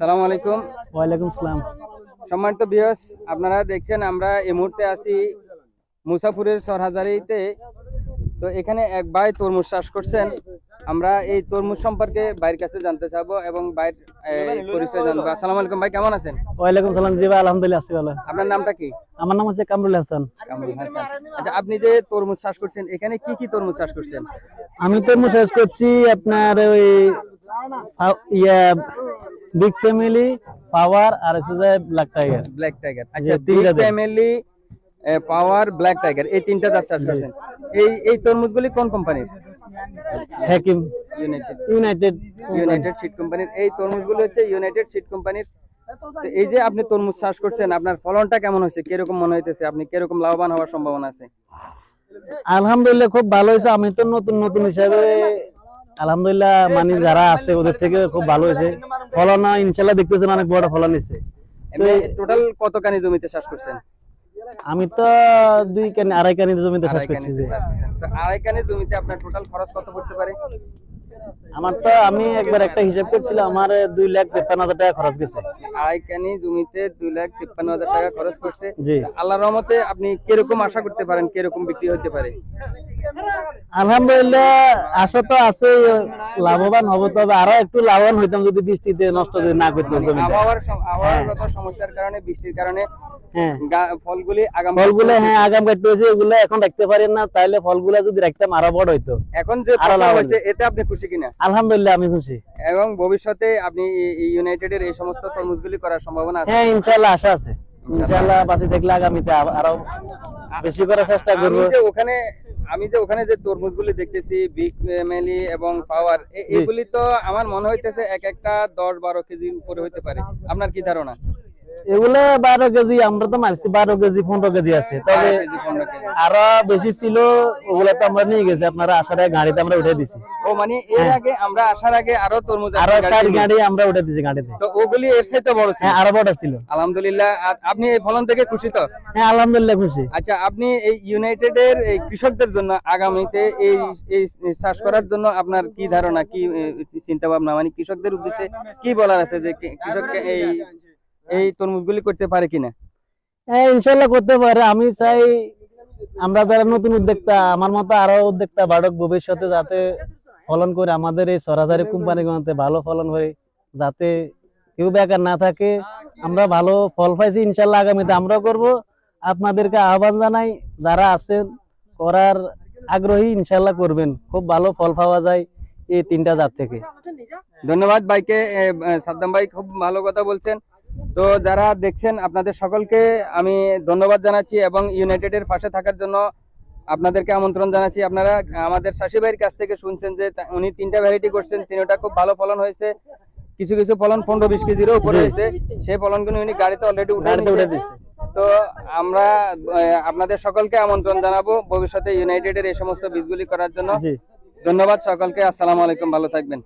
সালাম আলাইকুম ওয়ালাইকুম সালাম। সম্মানিত বিয়স আপনারা দেখছেন আমরা এই মুহূর্তে আছি মুসাফুরের সরহাজারিতে। তো এখানে এক ভাই তরমুজ চাষ করছেন। আমরা এই তরমুজ সম্পর্কে ভাইয়ের কাছে জানতে চাবো এবং ভাইয়ের পরিচয় জানব। আসসালামু আলাইকুম ভাই কেমন আছেন? ওয়ালাইকুম সালাম জি ভাই আলহামদুলিল্লাহ আছি ভালো। আপনার নামটা কি? আমার নাম হচ্ছে কামরুল হাসান। কামরুল হাসান। আচ্ছা আপনি যে তরমুজ চাষ করছেন এখানে কি কি তরমুজ চাষ করছেন? আমি তো শেষ করছি আপনার ওই ইয়া বিগ ফ্যামিলি পাওয়ার আর হচ্ছে যে ব্ল্যাক টাইগার ব্ল্যাক টাইগার আচ্ছা big family power black tiger এই তিনটা জাত চাষ করছেন। এই এই তরমুজগুলি কোন কোম্পানির? হ্যাকিম। ইউনাইটেড ইউনাইটেড ইউনাইটেড সিড কোম্পানির এই তরমুজগুলো হচ্ছে ইউনাইটেড সিড কোম্পানির এই যে আপনি তরমুজ চাষ করছেন আপনার ফলনটা কেমন হয়েছে? কীরকম মনে হইতেছে আপনি? কীরকম লাভবান হওয়ার সম্ভাবনা আছে? আলহামদুলিল্লাহ খুব ভালো হয়েছে। আমি তো নতুন নতুন হিসাবে আলহামদুলিল্লাহ মানে যারা আছে ওদের থেকে খুব ভালো হয়েছে। ফলন ইনশাল্লাহ দেখতেছেন অনেক বড় ফলন হয়েছে টোটাল কত কানি জমিতে চাষ করছেন? আমি তো দুই কানি আড়াই কানি জমিতে চাষ করছি তো জমিতে আপনার টোটাল খরচ কত পড়তে পারে? আমার তো আমি একবার একটা হিসাব করছিলাম আমার দুই লাখ তেপ্পান্ন হাজার টাকা খরচ গেছে। আড়াইখানি জমিতে দুই লাখ তিপ্পান্ন হাজার টাকা খরচ করছে। আল্লাহ আল্লাহর রহমতে আপনি কীরকম আশা করতে পারেন কীরকম বিক্রি হতে পারে? আলহামদুলিল্লাহ আশা তো আছে লাভবান হব তবে আরও একটু লাভবান হইতাম যদি বৃষ্টিতে নষ্ট যদি না করতাম আবহাওয়ার সমস্যার কারণে বৃষ্টির কারণে হ্যাঁ। ফলগুলি আগাম ফলগুলো হ্যাঁ আগাম কাটতে হয়েছে ওগুলো এখন রাখতে পারেন না তাইলে ফলগুলো যদি রাখতাম আরও বড় হইতো। এখন যে আরও ফসল লাভ হয়েছে এতে আপনি খুশি কিনা? আলহামদুলিল্লাহ আমি খুশি। এবং ভবিষ্যতে আপনি ইউনাইটেড এর এই সমস্ত তরমুজগুলি করার সম্ভাবনা আছে? হ্যাঁ ইনশাল্লাহ আশা আছে। ইনশাল্লাহ বাঁচি দেখলে আগামীতে আরও বেশি করার চেষ্টা করব। ওখানে আমি যে ওখানে যে তরমুজগুলি দেখতেছি বিগ মেলি এবং পাওয়ার এগুলি তো আমার মনে হইতেছে এক একটা দশ বারো কেজির উপরে হইতে পারে। আপনার কি ধারণা? এগুলো বারো কেজি আমরা তো মারছি বারো কেজি পনেরো কেজি আছে। তবে আরও বেশি ছিল ওগুলো তো আমরা নিয়ে গেছি আপনারা আসার আগে গাড়িতে আমরা উঠে দিছি। ও মানে এর আগে আমরা আসার আগে আরও তরমুজ আরও চার গাড়ি আমরা উঠে দিছি গাড়িতে। তো ওগুলি এর সাথে বড় ছিল? হ্যাঁ আরও বড় ছিল। আলহামদুলিল্লাহ আপনি এই ফলন থেকে খুশি তো? হ্যাঁ আলহামদুলিল্লাহ খুশি। আচ্ছা আপনি এই ইউনাইটেড এর এই কৃষকদের জন্য আগামীতে এই এই চাষ করার জন্য আপনার কি ধারণা কি চিন্তা ভাবনা মানে কৃষকদের উদ্দেশ্যে কি বলার আছে যে কৃষককে এই এই তরমুজগুলি করতে পারে কিনা? হ্যাঁ ইনশাল্লাহ করতে পারে। আমি চাই আমরা যারা নতুন উদ্যোক্তা, আমার মতো আরও উদ্যোক্তা বাড়ক ভবিষ্যতে যাতে ফলন করে আমাদের এই সরাসরি কোম্পানিগুলোতে ভালো ফলন হয়, যাতে কেউ বেকার না থাকে। আমরা ভালো ফল পাইছি, ইনশাল্লাহ আগামীতে আমরাও করব। আপনাদেরকে আহ্বান জানাই, যারা আছেন, করার আগ্রহী ইনশাল্লাহ করবেন। খুব ভালো ফল পাওয়া যায় এই তিনটা জাত থেকে। ধন্যবাদ ভাইকে। সাদ্দাম ভাই, খুব ভালো কথা বলছেন। তো যারা দেখছেন আপনাদের সকলকে আমি ধন্যবাদ জানাচ্ছি এবং ইউনাইটেড এর পাশে থাকার জন্য আপনাদেরকে আমন্ত্রণ জানাচ্ছি। আপনারা আমাদের শাশি ভাইয়ের কাছ থেকে শুনছেন যে উনি তিনটা ভ্যারাইটি করছেন। তিনটা খুব ভালো ফলন হয়েছে। কিছু কিছু ফলন পনেরো বিশ কেজিরও উপরে। হয়েছে। সেই ফলনগুলো উনি গাড়িতে অলরেডি উঠে উঠে দিচ্ছে তো আমরা আপনাদের সকলকে আমন্ত্রণ জানাব ভবিষ্যতে ইউনাইটেড এর এই সমস্ত বীজগুলি করার জন্য। ধন্যবাদ সকলকে। আসসালামু আলাইকুম। ভালো থাকবেন।